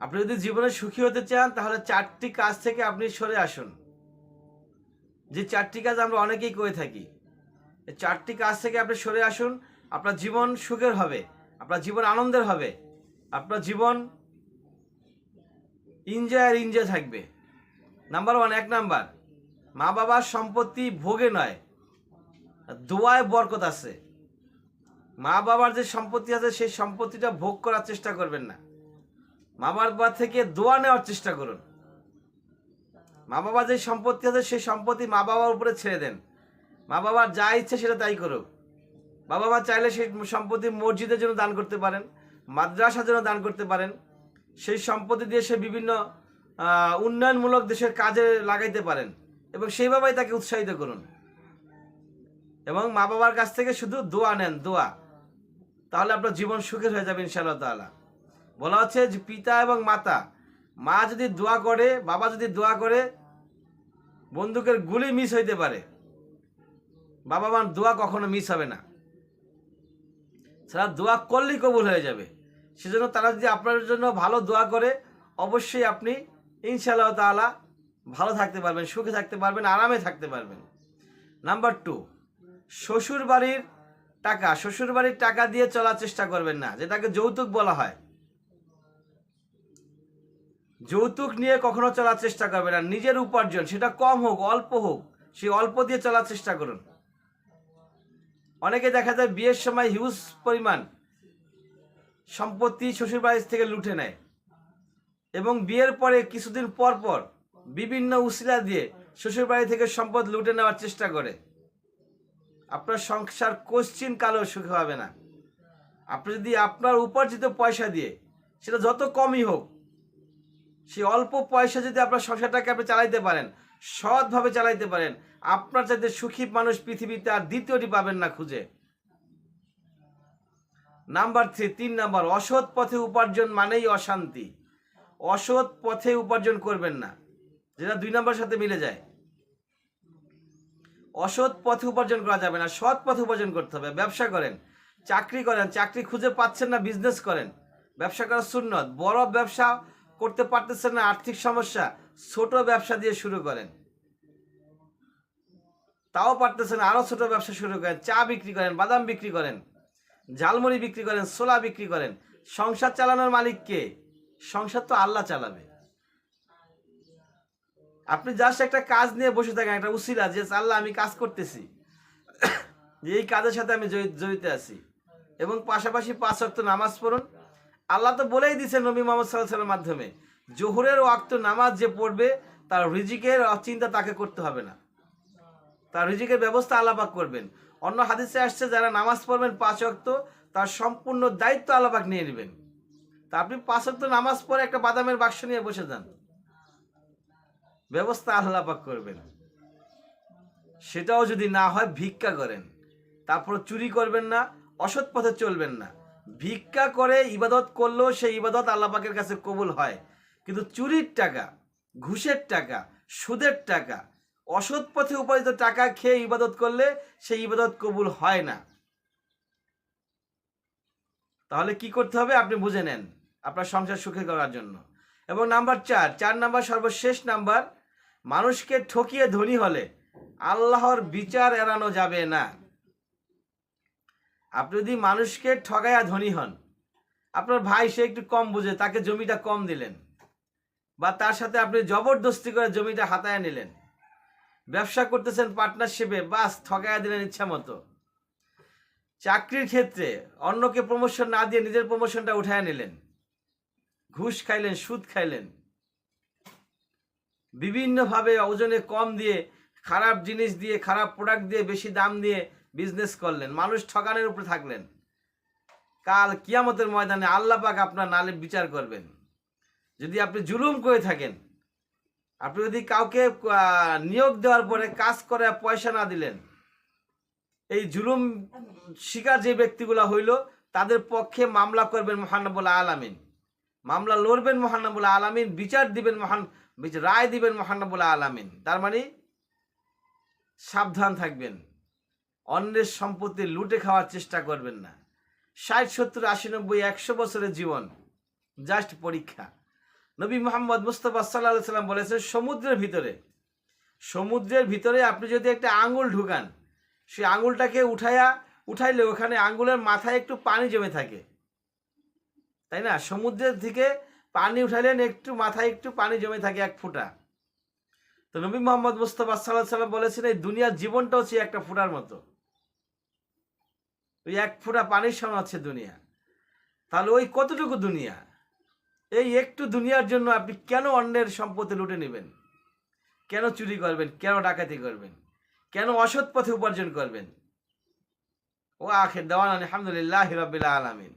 আপনি যদি জীবনে সুখী হতে চান, তাহলে চারটি কাজ থেকে আপনি সরে আসুন। যে চারটি কাজ আমরা অনেকেই করে থাকি চারটি কাজ থেকে আপনি সরে আসুন। আপনার জীবন সুখের হবে, আপনার জীবন আনন্দের হবে, আপনার জীবন এনজয় আর এনজয় থাকবে। নাম্বার ওয়ান এক নাম্বার মা বাবার সম্পত্তি ভোগে নয়, দোয়ায় বরকত আছে। মা বাবার যে সম্পত্তি আছে, সেই সম্পত্তিটা ভোগ করার চেষ্টা করবেন না। মা বাবা থেকে দোয়া নেওয়ার চেষ্টা করুন। মা বাবার যে সম্পত্তি আছে, সেই সম্পত্তি মা বাবার উপরে ছেড়ে দেন। মা বাবার যা ইচ্ছে সেটা তাই করুক। মা বাবা চাইলে সেই সম্পত্তি মসজিদের জন্য দান করতে পারেন, মাদ্রাসার জন্য দান করতে পারেন। সেই সম্পত্তি দিয়ে সে বিভিন্ন উন্নয়নমূলক দেশের কাজে লাগাইতে পারেন এবং সেইভাবেই তাকে উৎসাহিত করুন। এবং মা বাবার কাছ থেকে শুধু দোয়া নেন, দোয়া। তাহলে আপনার জীবন সুখের হয়ে যাবে ইনশাআল্লাহ তাআলা। বলা হচ্ছে যে পিতা এবং মাতা। মা যদি দোয়া করে, বাবা যদি দোয়া করে, বন্দুকের গুলি মিস হইতে পারে। বাবা মার দোয়া কখনো মিস হবে না। সারা দোয়া করলেই কবুল হয়ে যাবে। সেজন্য তারা যদি আপনার জন্য ভালো দোয়া করে, অবশ্যই আপনি ইনশাআল্লাহ তাআলা ভালো থাকতে পারবেন, সুখে থাকতে পারবেন, আরামে থাকতে পারবেন। নাম্বার টু শ্বশুর বাড়ির টাকা। শ্বশুর বাড়ির টাকা দিয়ে চলার চেষ্টা করবেন না, যেটাকে যৌতুক বলা হয়। যৌতুক নিয়ে কখনো চলার চেষ্টা করবে না। নিজের উপার্জন, সেটা কম হোক, অল্প হোক সেই অল্প দিয়ে চলার চেষ্টা করুন। অনেকে দেখা যায় বিয়ের সময় হিউজ পরিমাণ সম্পত্তি শ্বশুর বাড়ি থেকে লুটে নেয় এবং বিয়ের পরে কিছুদিন পর পর বিভিন্ন উসিলা দিয়ে শ্বশুর বাড়ি থেকে সম্পদ লুটে নেওয়ার চেষ্টা করে। আপনার সংসার কোশ্চিন কালো সুখে হবে না। আপনি যদি আপনার উপার্জিত পয়সা দিয়ে, সেটা যত কমই হোক সেই অল্প পয়সা যদি আপনার সংসারটাকে আপনি চালাইতে পারেন, সৎভাবে চালাইতে পারেন, আপনার চাইতে সুখী মানুষ পৃথিবীতে আর দ্বিতীয়টি পাবেন না খুঁজে। নাম্বার থ্রি, তিন নাম্বার, অসৎ পথে উপার্জন মানেই অশান্তি। অসৎ পথে উপার্জন করবেন না, যেটা দুই নম্বর সাথে মিলে যায়। অসৎ পথে উপার্জন করা যাবে না, সৎ পথে উপার্জন করতে হবে। ব্যবসা করেন, চাকরি করেন, চাকরি খুঁজে পাচ্ছেন না বিজনেস করেন। ব্যবসা করা সুন্নত, বড় ব্যবসা করতে পারতেছেন না আর্থিক সমস্যা, ছোট ব্যবসা দিয়ে শুরু করেন। তাও পারতেছেন আরও ছোট ব্যবসা শুরু করেন, চা বিক্রি করেন, বাদাম বিক্রি করেন, ঝালমুড়ি বিক্রি করেন, ছোলা বিক্রি করেন। সংসার চালানোর মালিক কে? সংসার তো আল্লাহ চালাবে। আপনি জাস্ট একটা কাজ নিয়ে বসে থাকেন, একটা উসিলা যে আল্লাহ, আমি কাজ করতেছি। যে এই কাজের সাথে আমি জড়িত আছি। এবং পাশাপাশি পাঁচ অক্ট নামাজ পড়ুন আল্লাহ তো বলেই দিয়েছেন নবী মোহাম্মদ সাল্লাহ সাল্লামের মাধ্যমে, জোহরের ওয়াক্ত নামাজ যে পড়বে, তার রিজিকের চিন্তা তাকে করতে হবে না। তার রিজিকের ব্যবস্থা আল্লাপাক করবেন। অন্য হাদিসে আসছে, যারা নামাজ পড়বেন পাঁচ অক্ত তার সম্পূর্ণ দায়িত্ব আল্লাপাক নিয়ে নেবেন। তা আপনি পাঁচ অক্ত নামাজ পড়ে একটা বাদামের বাক্স নিয়ে বসে যান। ব্যবস্থা আল্লাপাক করবেন। সেটাও যদি না হয়, ভিক্ষা করেন। তারপর চুরি করবেন না, অসৎ পথে চলবেন না। ভিক্ষা করে ইবাদত করলেও সেই ইবাদত আল্লাপাকের কাছে কবুল হয়। কিন্তু চুরির টাকা, ঘুষের টাকা, সুদের টাকা, অসৎ পথে উপার্জিত টাকা খেয়ে ইবাদত করলে সেই ইবাদত কবুল হয় না। তাহলে কি করতে হবে? আপনি বুঝে নেন আপনার সংসার সুখে করার জন্য। এবং নাম্বার চার চার নাম্বার সর্বশেষ নাম্বার, মানুষকে ঠকিয়ে ধনী হলে আল্লাহর বিচার এড়ানো যাবে না। আপনি যদি মানুষকে ঠগাইয়া ধনী হন, আপনার ভাই সে একটু কম বুঝে, তাকে জমিটা কম দিলেন, বা তার সাথে আপনি জবরদস্তি করে জমিটা হাতায় নিলেন, ব্যবসা করতেছেন পার্টনারশিপে বাস ঠগাইয়া দিলেন ইচ্ছা মতো। চাকরির ক্ষেত্রে অন্যকে প্রমোশন না দিয়ে নিজের প্রমোশনটা উঠায় নিলেন, ঘুষ খাইলেন, সুদ খাইলেন, বিভিন্নভাবে ওজনে কম দিয়ে, খারাপ জিনিস দিয়ে, খারাপ প্রোডাক্ট দিয়ে, বেশি দাম দিয়ে বিজনেস করলেন, মানুষ ঠকানোর উপরে থাকলেন। কাল কিয়ামতের ময়দানে আল্লাহ পাক আপনার নালে বিচার করবেন। যদি আপনি জুলুম করে থাকেন, আপনি যদি কাউকে নিয়োগ দেওয়ার পরে কাজ করে পয়সা না দিলেন, এই জুলুম শিকার যে ব্যক্তিগুলো হইল, তাদের পক্ষে মামলা করবেন মহানবুল আলামিন। মামলা লড়বেন মহানবুল আলামিন, বিচার দিবেন মহান, রায় দিবেন মহানবুল আলামিন। তার মানে সাবধান থাকবেন। অন্যের সম্পত্তি লুটে খাওয়ার চেষ্টা করবেন না। ষাট, সত্তর, আশি, নব্বই, একশো বছরের জীবন। জাস্ট পরীক্ষা। নবী মোহাম্মদ মুস্তফা সাল্লাহ সাল্লাম বলেছেন, সমুদ্রের ভিতরে। সমুদ্রের ভিতরে আপনি যদি একটা আঙুল ঢুকান, সেই আঙুলটাকে উঠাইয়া উঠাইলে ওখানে আঙ্গুলের মাথায় একটু পানি জমে থাকে। তাই না? সমুদ্রের থেকে পানি উঠাইলেন, একটু মাথায় একটু পানি জমে থাকে এক ফুটা। তো নবী মোহাম্মদ মুস্তফা সাল্লাহ সাল্লাম বলেছেন, এই দুনিয়ার জীবনটা হচ্ছে একটা ফুটার মতো। ওই এক ফোঁটা পানির সমান আছে দুনিয়া। তাহলে ওই কতটুকু দুনিয়া? এই একটু দুনিয়ার জন্য আপনি কেন অন্যের সম্পত্তি লুটে নেবেন? কেন চুরি করবেন? কেন ডাকাতি করবেন? কেন অসৎ পথে উপার্জন করবেন? ও আখের দেওয়ান আলহামদুলিল্লাহ হিরবিল্লা আলমিন।